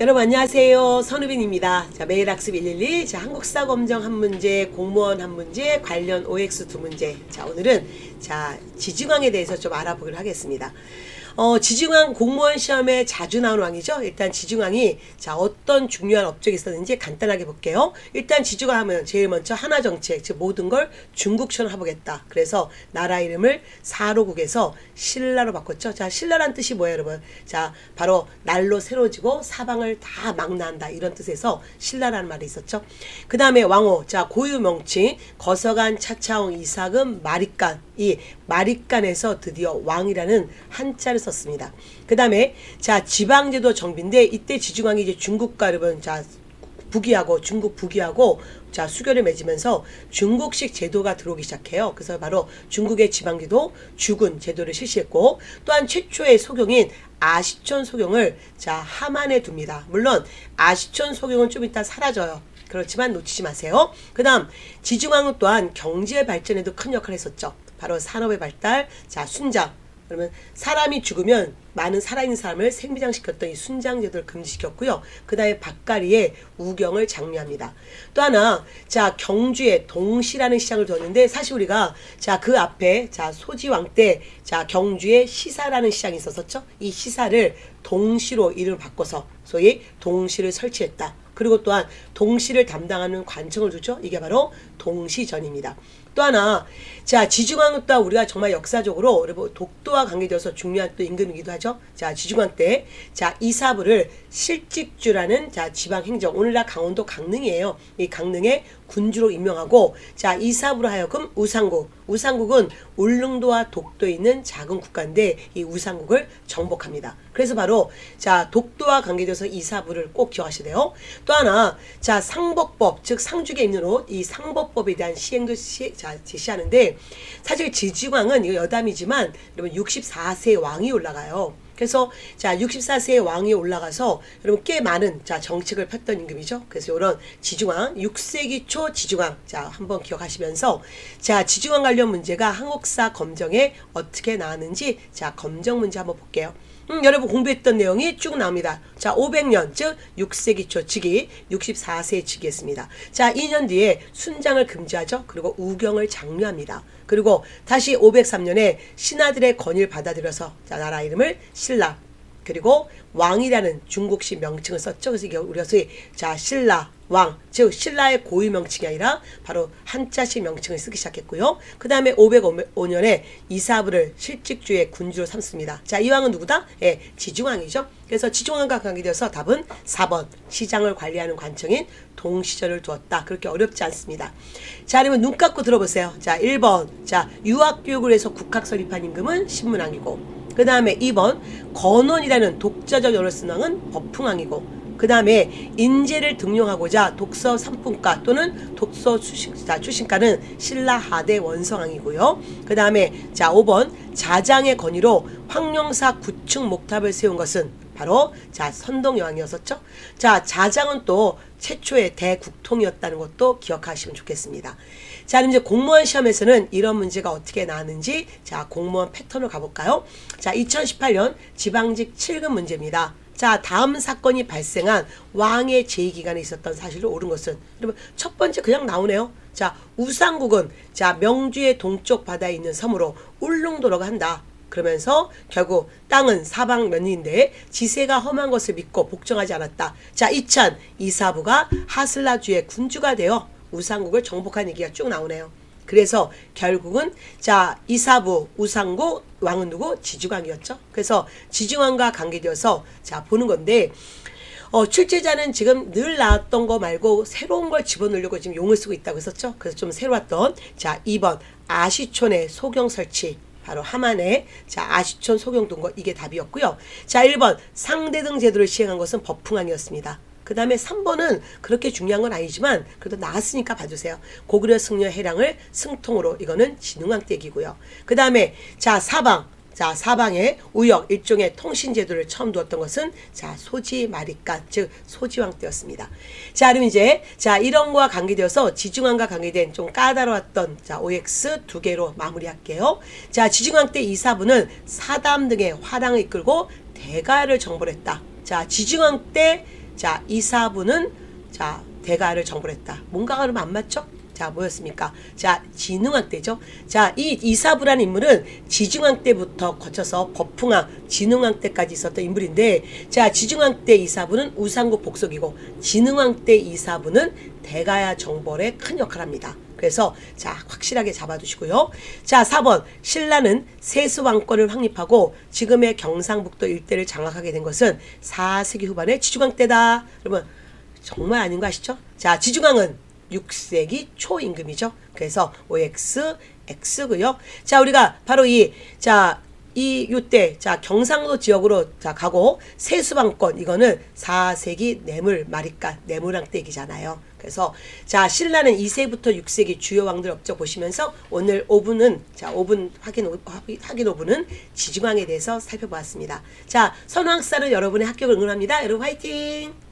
여러분 안녕하세요. 선우빈입니다. 자, 매일 학습 112. 자, 한국사 검정 한 문제, 공무원 한 문제, 관련 OX 두 문제. 자, 오늘은 자, 지중왕에 대해서 좀 알아보기로 하겠습니다. 어, 지중왕 공무원 시험에 자주 나오는 왕이죠. 일단 지중왕이 자, 어떤 중요한 업적이 있었는지 간단하게 볼게요. 일단 지중왕 하면 제일 먼저 하나 정책, 즉 모든 걸 중국처럼 해보겠다. 그래서 나라 이름을 사로국에서 신라로 바꿨죠. 자, 신라란 뜻이 뭐예요, 여러분? 자, 바로 날로 새로지고 사방을 다 망라한다. 이런 뜻에서 신라라는 말이 있었죠. 그 다음에 왕호, 자, 고유 명칭, 거서간, 차차홍, 이삭은, 마리간. 이 마리간에서 드디어 왕이라는 한자를 썼습니다. 그 다음에 자, 지방제도 정비인데 이때 지중왕이 이제 중국과 여러분, 자, 북이하고 중국 북이하고 자 수교를 맺으면서 중국식 제도가 들어오기 시작해요. 그래서 바로 중국의 지방제도 주군 제도를 실시했고 또한 최초의 소경인 아시촌 소경을 자 함안에 둡니다. 물론 아시촌 소경은 좀 이따 사라져요. 그렇지만 놓치지 마세요. 그 다음 지중왕은 또한 경제 발전에도 큰 역할을 했었죠. 바로 산업의 발달, 자 순장, 그러면 사람이 죽으면 많은 살아있는 사람을 생비장시켰던 이 순장제도를 금지시켰고요. 그 다음에 박가리에 우경을 장려합니다. 또 하나, 자, 경주에 동시라는 시장을 두었는데 사실 우리가 자, 그 앞에 자, 소지왕 때 자, 경주에 시사라는 시장이 있었었죠. 이 시사를 동시로 이름을 바꿔서 소위 동시를 설치했다. 그리고 또한 동시를 담당하는 관청을 두죠. 이게 바로 동시전입니다. 또 하나, 자, 또 우리가 정말 역사적으로 여러분 독도와 관계되어서 중요한 또 임금이기도 하죠. 자, 지중왕 때, 자, 이사부를 실직주라는 자, 지방행정, 오늘날 강원도 강릉이에요. 이 강릉의 군주로 임명하고, 자, 이사부로 하여금 우상국, 우상국은 울릉도와 독도에 있는 작은 국가인데 이 우상국을 정복합니다. 그래서 바로 자 독도와 관계돼서 이사부를 꼭 기억하셔야 돼요. 또 하나 자 상법법 즉 상주에 있는 옷이 상법법에 대한 시행도 시, 자 제시하는데 사실 지지왕은 이거 여담이지만 여러분 64세 왕이 올라가요. 그래서 자 64세의 왕이 올라가서 여러분 꽤 많은 자 정책을 폈던 임금이죠. 그래서 이런 지중왕 6세기 초 지중왕 자 한번 기억하시면서 자 지중왕 관련 문제가 한국사 검정에 어떻게 나왔는지 자 검정 문제 한번 볼게요. 음, 여러분 공부했던 내용이 쭉 나옵니다. 자, 500년, 즉 6세기 초 즉위, 64세 즉위했습니다. 자, 2년 뒤에 순장을 금지하죠. 그리고 우경을 장려합니다. 그리고 다시 503년에 신하들의 건의를 받아들여서 자, 나라 이름을 신라, 그리고 왕이라는 중국식 명칭을 썼죠. 그래서 이게 우리가 소위 자 신라 왕, 즉 신라의 고유 명칭이 아니라 바로 한자식 명칭을 쓰기 시작했고요. 그 다음에 505년에 이사부를 실직주의 군주로 삼습니다. 자, 이 왕은 누구다? 예, 지중왕이죠. 그래서 지중왕과 관계되어서 답은 4번 시장을 관리하는 관청인 동시절을 두었다. 그렇게 어렵지 않습니다. 자, 그러면 눈 감고 들어보세요. 자, 1번. 자, 유학교육을 해서 국학 설립한 임금은 신문왕이고 그 다음에 2번 건원이라는 독자적 연을 쓴 왕은 법풍왕이고 그 다음에 인재를 등용하고자 독서 삼품가 또는 독서 출신자 출신가는 신라 하대 원성왕이고요. 그 다음에 자 5번 자장의 건의로 황룡사 구층 목탑을 세운 것은 바로 자 선동여왕이었었죠. 자 자장은 또 최초의 대국통이었다는 것도 기억하시면 좋겠습니다. 자, 그럼 이제 공무원 시험에서는 이런 문제가 어떻게 나왔는지 자 공무원 패턴을 가볼까요? 자, 2018년 지방직 7급 문제입니다. 자, 다음 사건이 발생한 왕의 제위기간에 있었던 사실을 옳은 것은 여러분 첫 번째 그냥 나오네요. 자, 우상국은 자 명주의 동쪽 바다에 있는 섬으로 울릉도로가 한다. 그러면서 결국 땅은 사방 면인데 지세가 험한 것을 믿고 복종하지 않았다. 자, 이찬 이사부가 하슬라주의 군주가 되어 우상국을 정복한 얘기가 쭉 나오네요. 그래서 결국은 자 이사부 우상국 왕은 누구 지주왕이었죠. 그래서 지주왕과 관계되어서 자 보는 건데 어, 출제자는 지금 늘 나왔던 거 말고 새로운 걸 집어넣으려고 지금 용을 쓰고 있다고 했었죠. 그래서 좀 새로웠던 자 2번 아시촌의 소경 설치 바로 하만의 자 아시촌 소경 둔거 이게 답이었고요. 자 1번 상대 등 제도를 시행한 것은 법풍왕이었습니다. 그 다음에 3번은 그렇게 중요한 건 아니지만 그래도 나왔으니까 봐주세요. 고구려 승려 해랑을 승통으로 이거는 진흥왕 댁이고요. 그 다음에 자 사방 자 사방에 우역 일종의 통신 제도를 처음 두었던 것은 자 소지 마리간 즉 소지왕 때였습니다. 자 그럼 이제 자 이런 거와 관계되어서 지중왕과 관계된 좀 까다로웠던 자 OX 두 개로 마무리할게요. 자 지중왕 때 이사부는 사담 등의 화랑을 이끌고 대가를 정벌했다. 자 지중왕 때 자, 이사부는 자, 대가를 정벌했다. 뭔가가 그러면 안 맞죠? 자, 뭐였습니까? 자, 진흥왕 때죠. 자, 이 이사부라는 인물은 지중왕 때부터 거쳐서 법풍왕, 진흥왕 때까지 있었던 인물인데, 자, 지중왕 때 이사부는 우상국 복속이고, 진흥왕 때 이사부는 대가야 정벌에 큰 역할을 합니다. 그래서 자 확실하게 잡아두시고요. 자 4번 신라는 세수 왕권을 확립하고 지금의 경상북도 일대를 장악하게 된 것은 4세기 후반의 지중왕 때다. 여러분 정말 아닌 거 아시죠? 자 지중왕은 6세기 초 임금이죠. 그래서 OX X고요. 자 우리가 바로 이 자 이 요때 자 경상도 지역으로 자 가고 세수방권 이거는 4세기 뇌물 마리까 뇌물왕 때 얘기잖아요. 그래서 자 신라는 2세부터 6세기 주요 왕들 업적 보시면서 오늘 5분은 자 5분 확인 오- 확인 확인 5분은 지중왕에 대해서 살펴보았습니다. 자 선왕사를 여러분의 합격을 응원합니다. 여러분 화이팅!